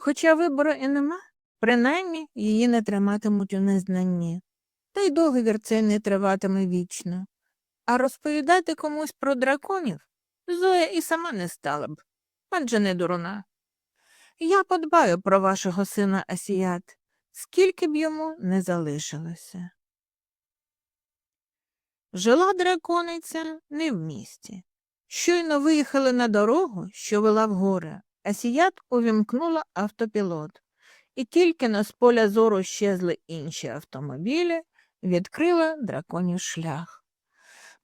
Хоча вибору і нема, принаймні її не триматимуть у незнанні. Та й договір цей не триватиме вічно. А розповідати комусь про драконів Зоя і сама не стала б, адже не дурна. Я подбаю про вашого сина Асіят, скільки б йому не залишилося. Жила дракониця не в місті. Щойно виїхали на дорогу, що вела в гори, Асіят увімкнула автопілот, і тільки на з поля зору щезли інші автомобілі, відкрила драконів шлях.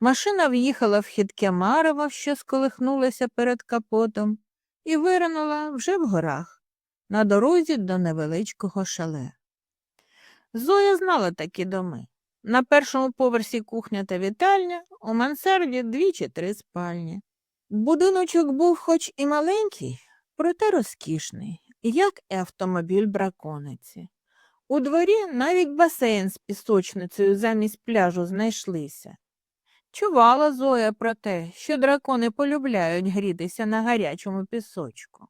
Машина в'їхала в хитке марево, що сколихнулося перед капотом, і виринула вже в горах, на дорозі до невеличкого шале. Зоя знала такі доми. На першому поверсі кухня та вітальня, у мансарді дві чи три спальні. Будиночок був хоч і маленький, проте розкішний, як і автомобіль бракониці. У дворі навіть басейн з пісочницею замість пляжу знайшлися. Чувала Зоя про те, що дракони полюбляють грітися на гарячому пісочку.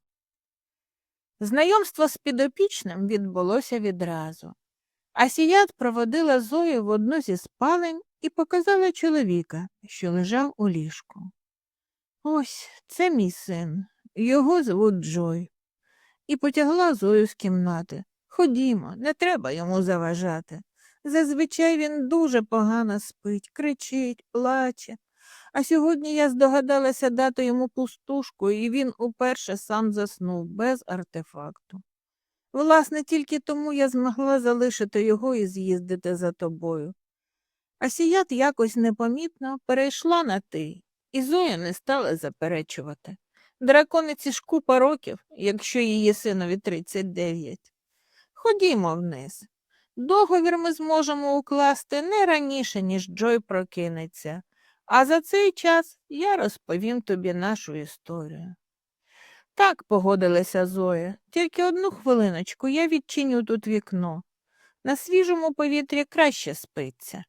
Знайомство з підопічним відбулося відразу. Асіят проводила Зою в одну зі спалень і показала чоловіка, що лежав у ліжку. Ось це мій син, його звуть Джой. І потягла Зою з кімнати. Ходімо, не треба йому заважати. Зазвичай він дуже погано спить, кричить, плаче. А сьогодні я здогадалася дати йому пустушку, і він уперше сам заснув без артефакту. Власне, тільки тому я змогла залишити його і з'їздити за тобою. А сіят якось непомітно перейшла на ти, і Зоя не стала заперечувати. Дракониці ж купа років, якщо її синові 39. Ходімо вниз. Договір ми зможемо укласти не раніше, ніж Джой прокинеться, а за цей час я розповім тобі нашу історію. Так, погодилася Зоя, тільки одну хвилиночку я відчиню тут вікно. На свіжому повітрі краще спиться.